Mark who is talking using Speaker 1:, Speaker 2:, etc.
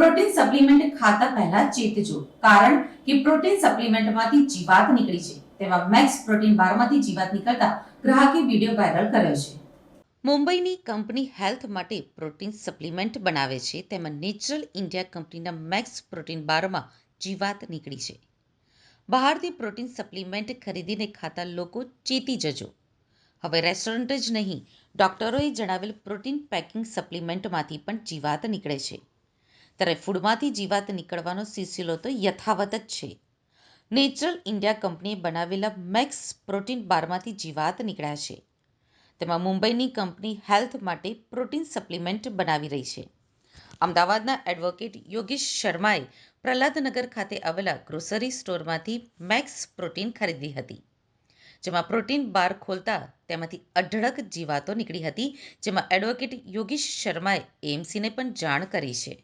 Speaker 1: ખાતા પહેલા ચેતજો કારણ કે પ્રોટીન સપ્લિમેન્ટમાંથી જીવાત નીકળી છે. તેમાં મેક્સ પ્રોટીન બારમાંથી જીવાત નીકળતા ગ્રાહકે વીડિયો વાયરલ કર્યો છે.
Speaker 2: મુંબઈની કંપની હેલ્થ માટે પ્રોટીન સપ્લિમેન્ટ બનાવે છે. તેમાં નેચરલ ઇન્ડિયા કંપનીના મેક્સ પ્રોટીન બારમાં જીવાત નીકળી છે. બહારથી પ્રોટીન સપ્લિમેન્ટ ખરીદીને ખાતા લોકો ચેતી જજો હવે રેસ્ટોરન્ટ જ નહીં, ડોક્ટરોએ જણાવેલ પ્રોટીન પેકિંગ સપ્લિમેન્ટમાંથી પણ જીવાત નીકળે છે. ત્યારે ફૂડમાંથી જીવાત નીકળવાનો સિલસિલો તો યથાવત જ છે. નેચરલ ઇન્ડિયા કંપનીએ બનાવેલા મેક્સ પ્રોટીન બારમાંથી જીવાત નીકળ્યા છે. તેમાં મુંબઈની કંપની હેલ્થ માટે પ્રોટીન સપ્લિમેન્ટ બનાવી રહી છે. અમદાવાદના એડવોકેટ યોગેશ શર્માએ પ્રહલાદનગર ખાતે આવેલા ગ્રોસરી સ્ટોરમાંથી મેક્સ પ્રોટીન ખરીદી હતી, જેમાં પ્રોટીન બાર ખોલતા તેમાંથી અઢળક જીવાતો નીકળી હતી, જેમાં એડવોકેટ યોગેશ શર્માએ એએમસીને પણ જાણ કરી છે.